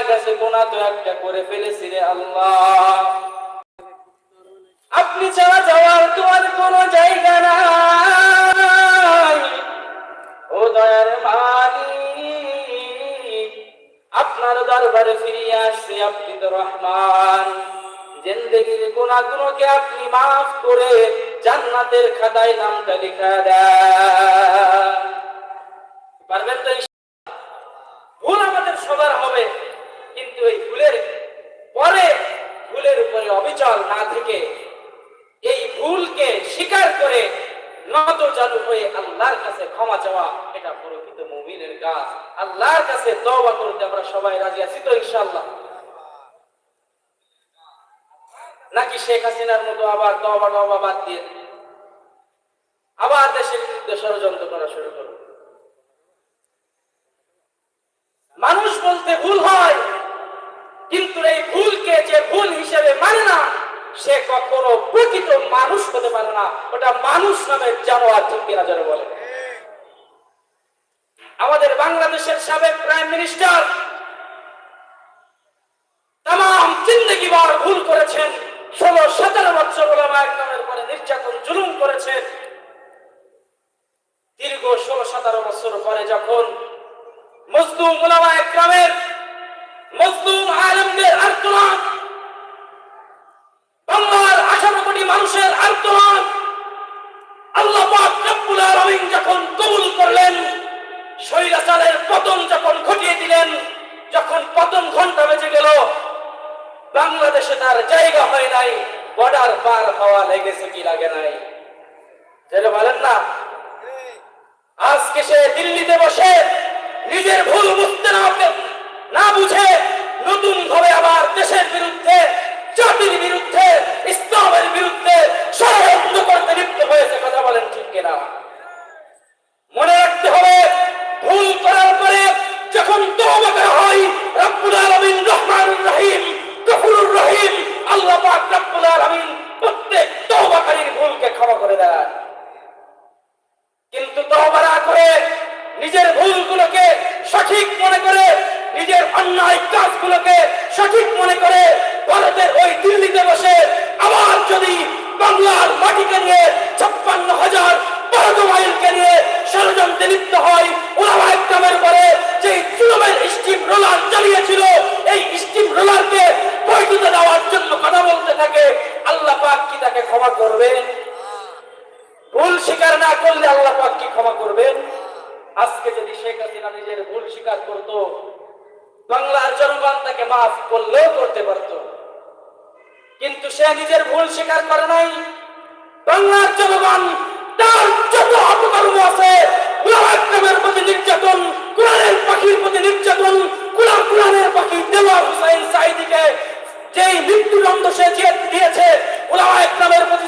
কাছে গোনা তো একটা করে ফেলেছি রে আল্লাহ। আপনি ছাড়া যাওয়ার তোমার কোনো জায়গা নাই। ও দয়ার আপনার দরবারে ফিরিয়ে আসছি আপনি তো রহমান। আপনি মাফ করে জান্নাতের খাতায় নামটা লিখা দেন। পারবেন তো ভুল আমাদের সবার হবে। কিন্তু এই ভুলের পরে ভুলের উপরে অবিচল না থেকে, এই ভুলকে স্বীকার করে নত চালু হয়ে আল্লাহর কাছে ক্ষমা চাওয়া, এটা প্রকৃত মুমিনের কাজ। আল্লাহর কাছে করতে আমরা সবাই রাজি আছি তো নাকি শেখ হাসিনার মতো আবার বাদ দিয়ে আবার দেশের বিরুদ্ধে ষড়যন্ত্র করা শুরু করবে মানুষ বলতে ভুল হয়। কিন্তু এই ভুলকে যে ভুল হিসেবে মানে না, সে কখনো প্রকৃত মানুষ হতে পারে না। ওটা মানুষ নামে জানোয়ার ঠিক কিনা যারা বলে। আমাদের বাংলাদেশের সাবেক প্রাইম মিনিস্টার তাম জিন্দগি বার ভুল করেছেন। ষোলো, সতেরো বছর ওলামা একদমের পরে নির্যাতন, জুলুম করেছেন। দীর্ঘ ষোলো, সতেরো বছর পরে যখন মজলুম ওলামা একরামের মজলুম আলমদের আর্তনাদ। বাংলার আঠারো কোটি মানুষের আর্তনাদ। আল্লাহ রব্বুল আলামিন যখন কবুল করলেন, স্বৈরাচারের পতন যখন ঘটিয়ে দিলেন, যখন পতন ঘণ্টা বেজে গেল, বাংলাদেশে তার জায়গা হয় নাই, বর্ডার পার হওয়া লেগেছে কি লাগে নাই? বলেন না। আজকে সে দিল্লিতে বসে নিজের ভুল বুঝতে না না বুঝে নতুন ভাবে আবার দেশের বিরুদ্ধে, জাতির বিরুদ্ধে, ইসলামের বিরুদ্ধে ষড়যন্ত্র করতে লিপ্ত হয়েছে কথা বলেন ঠিক কিনা? মনে রাখতে হবে, ভুল করার পরে যখন তওবা হয়, রব্বুল আলামিন রহমানুর রহিম, গফুরুর রহিম, আল্লাহ পাক রব্বুল আলামিন প্রত্যেক তওবাকারীর ভুলকে ক্ষমা করে দেন। কিন্তু তওবা করে নিজের ভুলগুলোকে সঠিক মনে করে নিজের অন্যায় কাজগুলোকে সঠিক মনে করে ভারতের ওই দিল্লিতে বসে আবার যদি বাংলার মাটিকে নিয়ে ছাপ্পান্ন হাজার স্টিম রোলারকে জন্য কথা বলতে থাকে, আল্লাহ কি তাকে ক্ষমা ভুল স্বীকার না করলে আল্লাহ কি ক্ষমা করবেন? আজকে যদি শেখ হাসিনা নিজের ভুল স্বীকার করত মাফ করলেও করতে পারত। কিন্তু সে নিজের ভুল স্বীকার করে নাই। বাংলার জনগণ তার যত অপকর্ম আছে কুলামের প্রতি নির্যাতন কোরআনের পাখির প্রতি নির্যাতন, কুলার কোরআনের পাখি দেওয়ার হুসাইন সাইদিকে যেই মৃত্যুদণ্ড সে দিয়েছে ওলামা একরামের প্রতি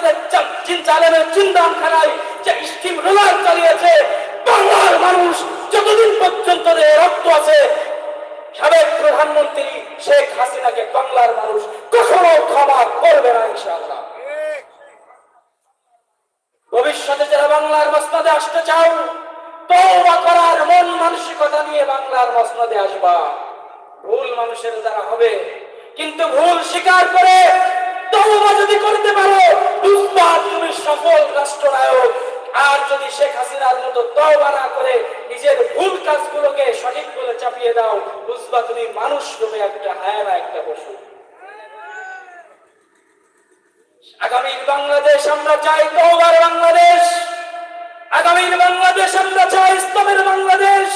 জিন চালেমের চিন্তান খানায় যে স্টিম রোলার চালিয়েছে বাংলার মানুষ যতদিন পর্যন্ত যে রক্ত আছে সাবেক প্রধানমন্ত্রী শেখ হাসিনাকে বাংলার মানুষ কখনো ক্ষমা করবে না ইনশাআল্লাহ ভবিষ্যতে যারা বাংলার মসনদে আসতে চাও তওবা করার মন মানসিকতা নিয়ে বাংলার মসনদে আসবা। ভুল মানুষের দ্বারা হবে। কিন্তু ভুল স্বীকার করে যদি করতে পারো বুঝবা তুমি সফল আর যদি শেখ হাসিনার মতো না করে নিজের ভুল কাজগুলোকে সঠিক বলে চাপিয়ে দাও, বুঝবা তুমি মানুষ রূপে একটা একটা পশু। আগামীর বাংলাদেশ, আমরা চাই তওবার বাংলাদেশ। আগামীর বাংলাদেশ আমরা চাই ইসলামের বাংলাদেশ।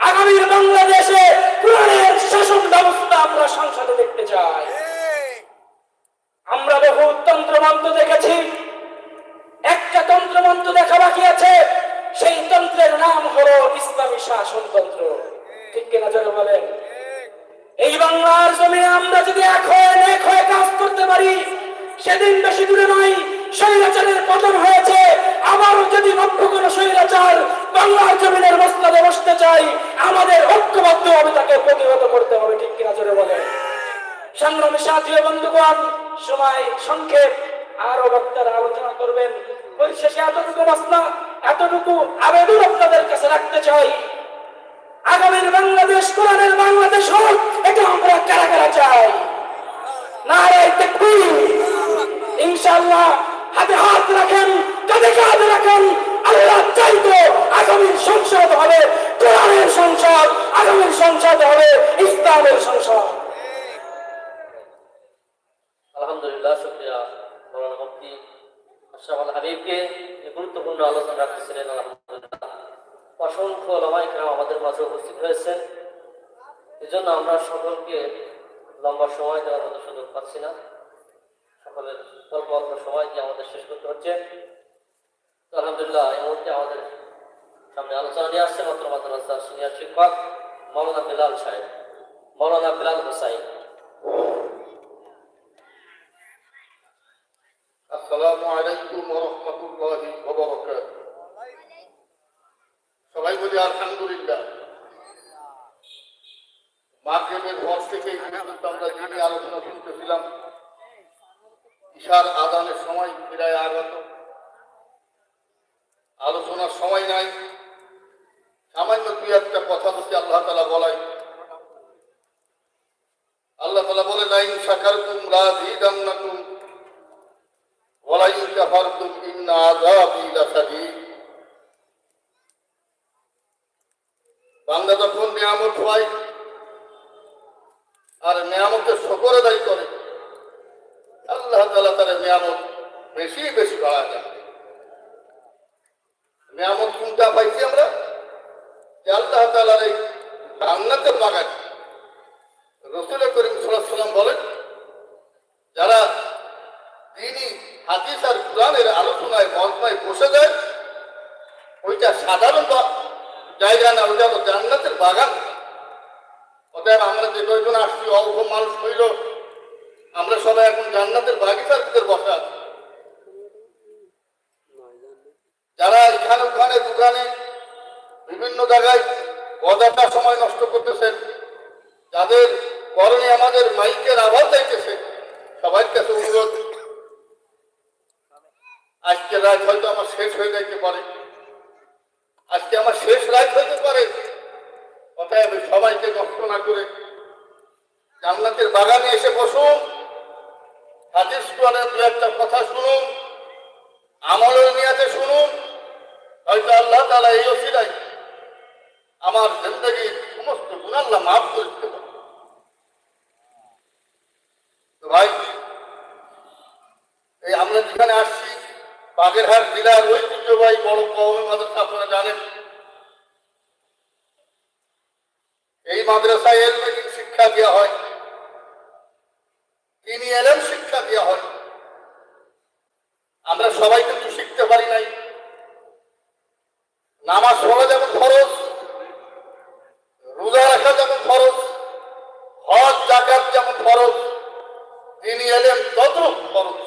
আগামীর বাংলাদেশে কোরআনের শাসন ব্যবস্থা আমরা সংসদে দেখতে চাই। আমরা বহু তন্ত্রমন্ত্র দেখেছি। একটা তন্ত্রমন্ত্র দেখা বাকি আছে। সেই তন্ত্রের নাম হলো ইসলামী শাসনতন্ত্র। ঠিক কিনা যেন বলেন? এই বাংলার জমিনে আমরা যদি এক হয়ে এক হয়ে কাজ করতে পারি, সেদিন বেশি দূরে নয়, স্বৈরাচারের পতন হয়েছে। আবারও যদি নব্য কোন স্বৈরাচার বাংলার জমিনের মসলাদে বসতে চাই আমাদের ঐক্যবদ্ধ হবে তাকে প্রতিহত করতে হবে, ঠিক কিনা জোরে বলে সংগ্রামী সাথী বন্ধুগণ, সময় সংক্ষেপ, আরও বক্তারা আলোচনা করবেন। পরিশেষে এতটুকু মসলা এতটুকু আবেদন আপনাদের কাছে রাখতে চাই। আগামীর বাংলাদেশ, কোরআনের বাংলাদেশ হোক, এটা আমরা কারা কারা চাই? নারায় তাকবীর। ইনশাআল্লাহ, হাতে হাত রাখেন কাঁধে কাঁধে রাখেন, আল্লাহ চাইতো আগামীর সংসদ হবে, কোরআনের সংসদ, আগামীর সংসদ হবে, ইসলামের সংসদ। আলহামদুলিল্লাহ, শুক্রিয়া। এই গুরুত্বপূর্ণ আলোচনা রাখতেছিলেন, আলহামদুলিল্লাহ। অসংখ্য লামাইকরাম আমাদের মাঝে উপস্থিত হয়েছেন এই জন্য আমরা সকলকে লম্বা সময় দেওয়ার মতো সুযোগ পাচ্ছি না। সকলের অল্প অল্প সময় দিয়ে আমাদের শেষ করতে হচ্ছে। আলহামদুলিল্লাহ, এই মুহূর্তে আমাদের সামনে আলোচনা নিয়ে আসছে মাত্র সিনিয়র শিক্ষক মৌলানা বিলাল সাহেব, মৌলানা বিলাল হোসাইন। আসসালামু আলাইকুম রহমতুল্লাহি সবাই বলি আলহামদুলিল্লাহ। মাগরিবের পর থেকে আমরা দিনে আলোচনা শুনতেছিলাম ঈশার আদানের সময় প্রায় আগত। আলোচনার সময় নাই। সামান্য তুই একটা কথা বলতে আল্লাহ তালা বলাই আল্লাহ তালা বলে নাই সাকার তুম রাজি না তুম ওলাইন কাফার তুম ইন্না আজাবি লাসাদি বান্দা যখন নিয়ামত হয় আর নিয়ামতকে শকর আদায় করে, আল্লাহ তালা তার নিয়ামত বেশি বেশি বাড়া যায় নিয়ামত কোনটা পাইছি আমরা? আল্লাহ তালার এই জান্নাতের বাগান। রসুল করিম সাল্লাম বলেন, যারা তিনি হাদিস আর কোরআনের আলোচনায় মজমায় বসে যায়, ওইটা সাধারণ জায়গা না, ওইটা হলো জান্নাতের বাগান। অতএব আমরা যে কয়জন আসছি, অল্প মানুষ হইল, আমরা সবাই এখন জান্নাতের বাগিচার ভিতর বসে আছি যারা ওখানে দোকানে, বিভিন্ন জায়গায় অযথা সময় নষ্ট করতেছেন। যাদের করণে আমাদের মাইকের আওয়াজ যাইতেছে সবার কাছে অনুরোধ। আজকে রাত হয়তো আমার শেষ হয়ে যাইতে পারে। আজকে আমার শেষ রাত হইতে পারে। অতএব সবাইকে নষ্ট না করে জান্নাতের বাগানে এসে বসুন। হাদিস কোরআনের দু একটা কথা শুনুন। আমলের নিয়াতে শুনুন। হয়তো আল্লাহ তালা এই অসিরাই আমার জিন্দগির সমস্ত গুণাল্লাহ মাফ করে দিতে তো ভাই, এই আমরা যেখানে আসছি, বাগেরহাট জেলার ঐতিহ্যবাহী বড় কওমি মাদ্রাসা, আপনারা জানেন। এই মাদ্রাসায় এলমে শিক্ষা দেওয়া হয় তিনি এলেন শিক্ষা দেওয়া হয় আমরা সবাই কিন্তু শিখতে পারি নাই নামাজ পড়া যেমন খরচ রোজা রাখা যেমন খরচ হজ জাকাত যেমন খরচ তিনি এলেন তত খরচ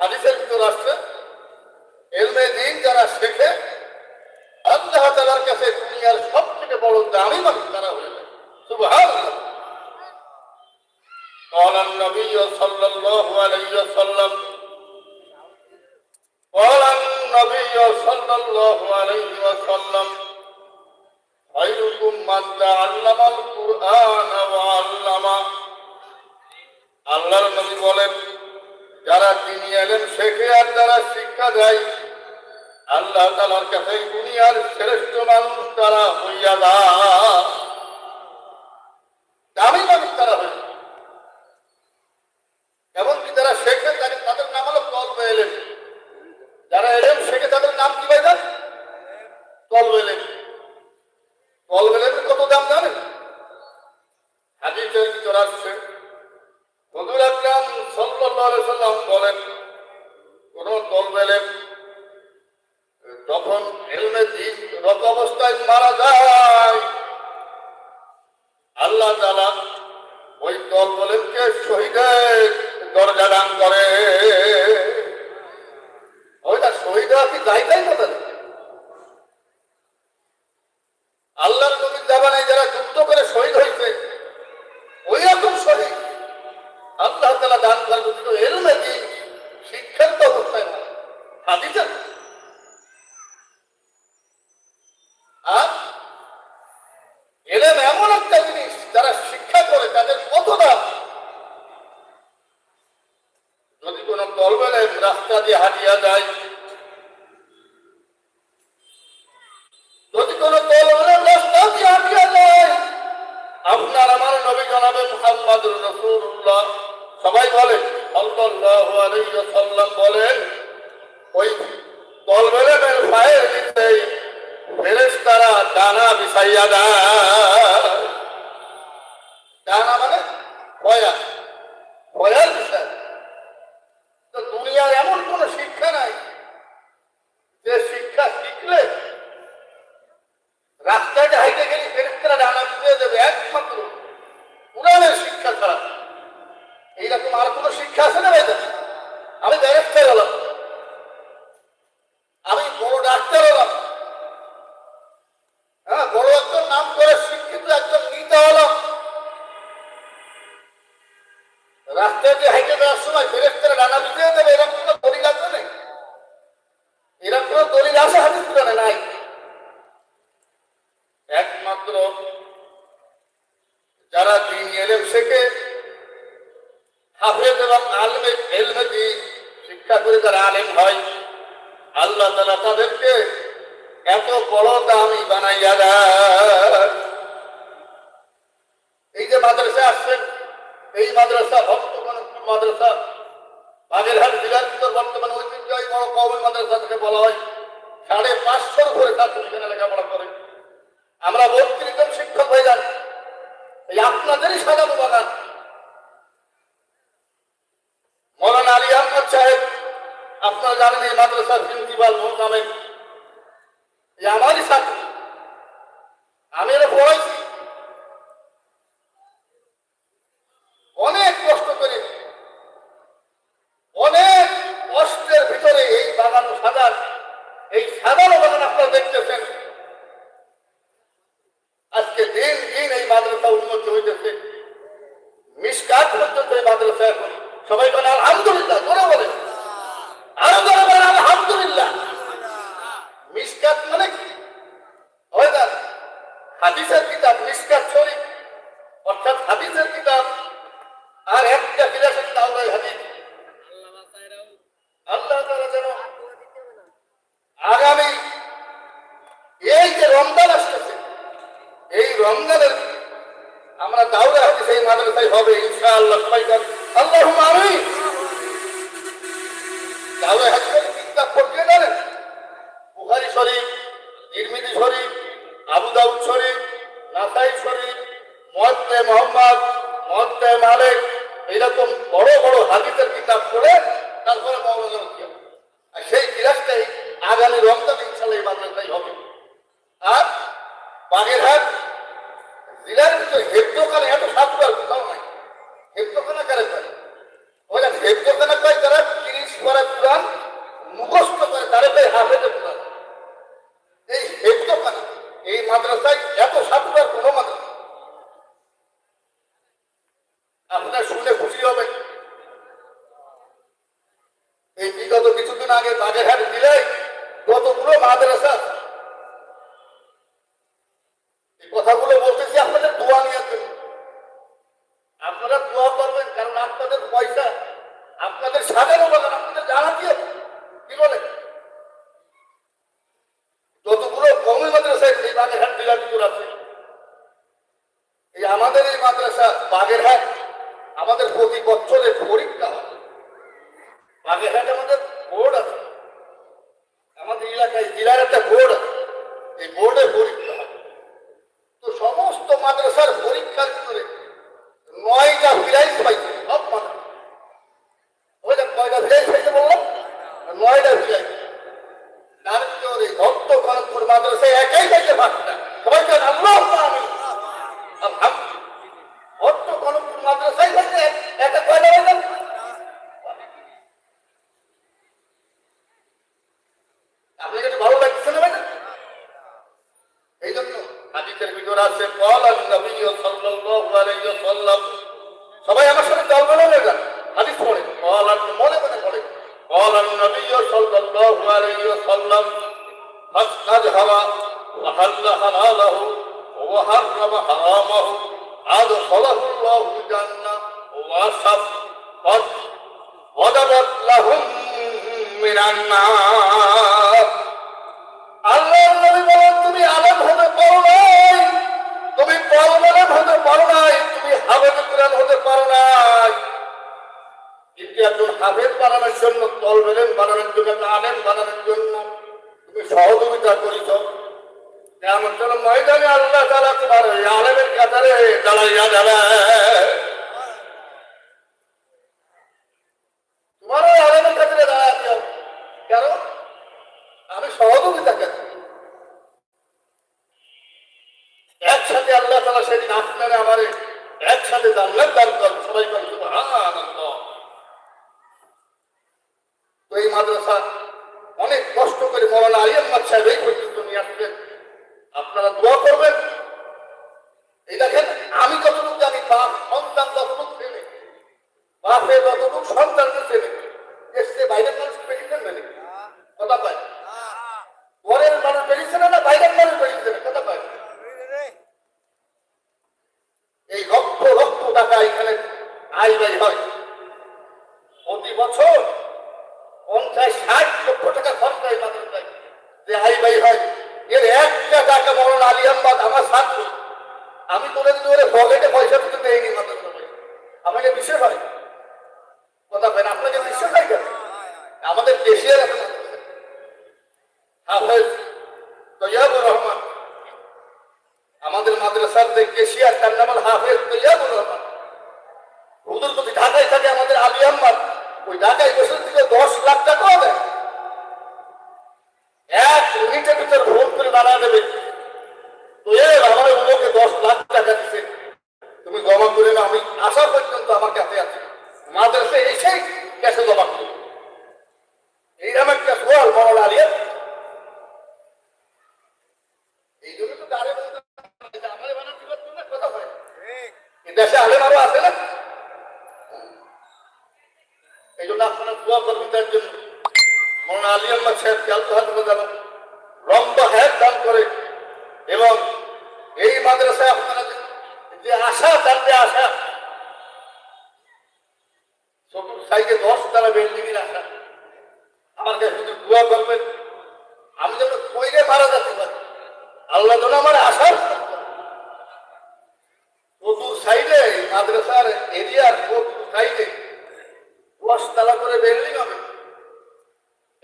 হাদিসের ভিতর আসছে এলমে দিন যারা শেখে আল্লাহ তালার কাছে দুনিয়ার সব থেকে বড় দামি মানুষ তারা হয়ে যায় সুবহানাল্লাহ قال النبي صلى الله عليه وسلم قال النبي صلى الله عليه وسلم خيركم من تعلم القرآن وعلمه আল্লাহর নবী বলেন যারা তিনি এলেন শেখে আর যারা শিক্ষা দেয় আল্লাহ তালার কাছে দুনিয়ার শ্রেষ্ঠ মানুষ তারা হইয়া যায় দামি মানুষ তারা হয়ে যায়। এমনকি যারা শেখে তাদের তাদের নাম হলো কলব এলেন যারা এলেন শেখে তাদের নাম কি ভাই জান কলব এলেন কলব এলেনের কত দাম জানেন হাদিসের ভিতর আসছে হজুর আকরাম সাল্লাল্লাহু আলাইহি সাল্লাম বলেন কোন কলব এলেন যখন এলমে দিন রত অবস্থায় মারা যায় আল্লাহ তাআলা ওই দল বলেনকে শহীদের দরজা দান করে ওইটা শহীদ কি যাই তাই কথা না। আল্লাহর নবীর জামানায় যারা যুদ্ধ করে শহীদ বিছাইয়া দেয় ডানা মানে পয়া পয়ার বিষয় তো দুনিয়ার এমন কোন শিক্ষা নাই যে শিক্ষা শিখলে রাস্তায় হাইতে গেলে ফেরেশতারা ডানা বিছিয়ে দেবে একমাত্র কোরআনের শিক্ষা ছাড়া এইরকম আর কোনো শিক্ষা আছে না ভাইদের আমি ব্যারেস্টার হলাম আমি বড় ডাক্তার হলাম হ্যাঁ বড় একজন নাম করে শিক্ষিত একজন নেতা হলাম রাস্তায় দিয়ে হাইটে যাওয়ার সময় ফেরেস্তারা ডানা বিছিয়ে দেবে এরকম কোনো দলিল আছে নেই এরকম কোনো দলিল আছে, হাদিস কোরআনে নাই? একমাত্র যারা দিন এলেম শেখে, হাফেজ এবং আলমে এলমে দিয়ে শিক্ষা করে যারা আলেম হয়, আল্লাহ তালা তাদেরকে এত বড় দামি বানাইয়া দেয় এই যে মাদ্রাসা আসছেন, এই মাদ্রাসা ভক্তগণ মাদ্রাসা। বাগেরহাট জেলার ভিতর বর্তমানে বড় মাদ্রাসা থেকে বলা হয়, সাড়ে পাঁচশোর লেখাপড়া করে। আমরা বত্রিশ জন শিক্ষক হয়ে যান এই আপনাদেরই সাজানো বাগান। মৌলানা আলী আহমদ সাহেব, আপনারা জানেন এই মাদ্রাসার প্রিন্সিপাল নামে এই আমারই আমি এরা পড়াইছি অনেক কষ্ট করে অনেক কষ্টের ভিতরে এই বাগান সাজান এই সাজানো বাগান আপনারা দেখতেছেন আজকে দিন দিন এই মাদ্রাসা উন্নতি হইতেছে মিসকাত পর্যন্ত এই মাদ্রাসা এখন সবাই বলে আলহামদুলিল্লাহ করে বলে আরও করে বলে আলহামদুলিল্লাহ মিসকাত মানে কি হয় না হাদিসের কিতাব মিসকাত শরীফ অর্থাৎ হাদিসের কিতাব আর একটা কিতাবের তাওরাই হাদিস আল্লাহ তাআলা যেন আগামী এই যে রমজান আসতেছে এই রমজানের আমরা দাউরা হাদিস এই মাদ্রাসায় হবে ইনশাআল্লাহ সবাই বলেন, আল্লাহুম্মা আমিন দাউরা হাদিসের কিতাব পড়তে জানেন বুখারী শরীফ তিরমিজি শরীফ আবু দাউদ শরীফ নাসাই শরীফ মুয়াত্তা মুহাম্মদ মুয়াত্তা মালিক এইরকম বড় বড় হাদিসের কিতাব পড়ে তারপরে কি আর সেই ক্লাসটাই আগামী রমজান ইনশাআল্লাহ এই মাদ্রাসায় হবে। আর বাগেরহাট জেলার ভিতরে হেফদোখানে এত সাতবার কোথাও নাই। হেফদোখানা কারে করে? ওই হেফদোখানা কয় তারা? তিরিশ পরে পুরাণ মুখস্থ করে তারা কয় হাফেজে পুরাণ এই হেফদোখানা এই মাদ্রাসায় এত সাতবার কোনো মাদ্রাসা আপনার শুনে খুশি হবেন এই বিগত কিছুদিন আগে বাগেরহাট জেলায় কতগুলো মাদ্রাসা। এই কথাগুলো বলতেছি আপনাদের দোয়া নিয়ে আপনারা দোয়া করবেন, কারণ আপনাদের পয়সা, আপনাদের সাজানো বাগান আপনাদের জানা দিয়ে কি বলে? যতগুলো কমি মাদ্রাসায় এই বাগেরহাট ভিতর আছে। এই আমাদের এই মাদ্রাসা বাগেরহাট আমাদের প্রতি বছরের পরীক্ষা হয় বাগেরহাটে আমাদের বোর্ড আছে। আমাদের এলাকায় জেলার একটা বোর্ড আছে। এই বোর্ডে পরীক্ষা হয় তো সমস্ত মাদ্রাসার পরীক্ষার ভিতরে নয়টা ফিরাইজ পাইছে। أحل حلاله وحرم حرامه أدخله الله الجنة وأصف وضربت لهم من النار আল্লাহর নবী বলেন, তুমি আলেম হতে পারো নাই, তুমি পরমালেম হতে পারো নাই, তুমি হাবেদ কোরআন হতে পারো নাই। কিন্তু একজন হাফেজ বানানোর জন্য, তলবেলেন বানানোর জন্য আলেম বানানোর জন্য তুমি সহযোগিতা করেছ। ময়দানে আল্লাহ তালা তোমার আলমের কাতারে দাঁড়াইয়া দাঁড়ায় তোমার আলমের কাতারে দাঁড়াতে কেন? আমি সহযোগিতা কেন আয় ব্যয় হয়। প্রতি বছর পঞ্চাশ ষাট লক্ষ টাকা খরচ হয় মাদ্রাসায় যে আয় ব্যয় হয়, এর একটা টাকা মরণ আলী আহ্বাদ আমার ছাত্র। আমি তোদের তোদের পকেটে পয়সা কিন্তু দেয়নি মাদ্রাসা আমাকে বিশ্বাস হয়। কথা বলেন আপনাকে বিশ্বাস হয় কেন? আমাদের দেশের হাফেজ তৈয়াবুর রহমান, আমাদের মাদ্রাসার যে কেশিয়ার, তার নাম হাফ ওই ঢাকায় বসে থেকে দশ লাখ টাকা হবে। এক মিনিটের ভিতর ফোন করে দাঁড়া দেবে। তো এর আমার অন্যকে দশ লাখ টাকা দিচ্ছে তুমি জমা করে না আমি আসা পর্যন্ত আমার কাছে আছে। মাদ্রাসে এসেই ক্যাশে জমা করবে। মধ্যে আসা। চতুর দশ তারা বিল্ডিংয়ের আসা। আমার শুধু দোয়া করবেন। আমি যেন কইরে মারা যেতে পারি। আল্লাহ যেন আমার আসার চতুর সাইডে মাদ্রাসার এরিয়ার চতুর সাইডে দশ তালা করে বিল্ডিং হবে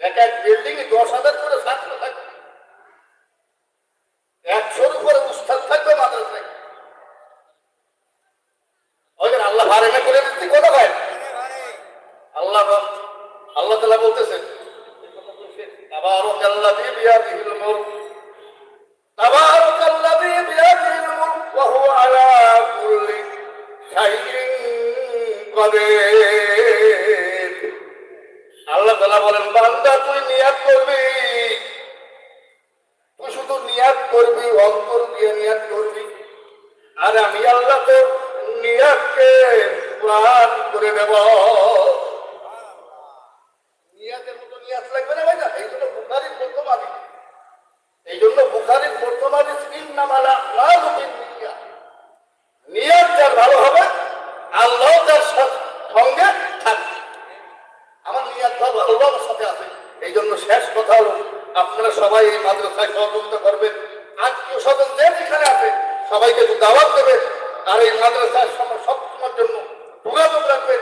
এক এক বিল্ডিং দশ হাজার মাদ্রাসা আছে এই জন্য শেষ কথা হলো, আপনারা সবাই এই মাদ্রাসায় সহযোগিতা করবেন। আত্মীয় স্বজন যে যেখানে আছে সবাইকে একটু দাওয়াত দেবেন আর এই মাদ্রাসার সবসময়ের জন্য যোগাযোগ রাখবেন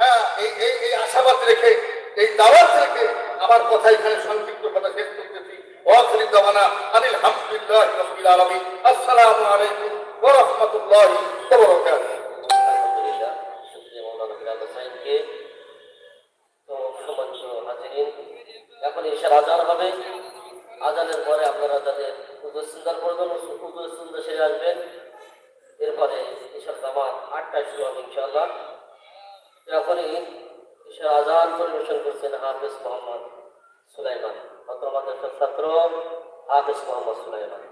হ্যাঁ এই এই এই আশাবাদ রেখে, এই দাওয়াত রেখে আমার কথা এখানে সংক্ষিপ্ত কথা শেষ করতেছি। ওয়াসরি দাওয়ানা আনিল হামদুলিল্লাহ রবিল আলমী আসসালামু আলাইকুম ওরহমতুল্লাহ আলহামদুলিল্লাহ, শুক্রিয়া মৌলানা ফিরাদ হোসাইনকে। এখন এসে আজান হবে। আজানের পরে আপনারা তাদের উদয়সুন্দর করবেন উদয়সুন্দর সেরে আসবেন। এরপরে এসব জামাত আটটায় শুরু হবে ইনশাল্লাহ এখনই এসে আজান পরিবেশন করছেন হাফেজ মোহাম্মদ সুলাইমান ছাত্র হাফেজ মোহাম্মদ সুলাইমান।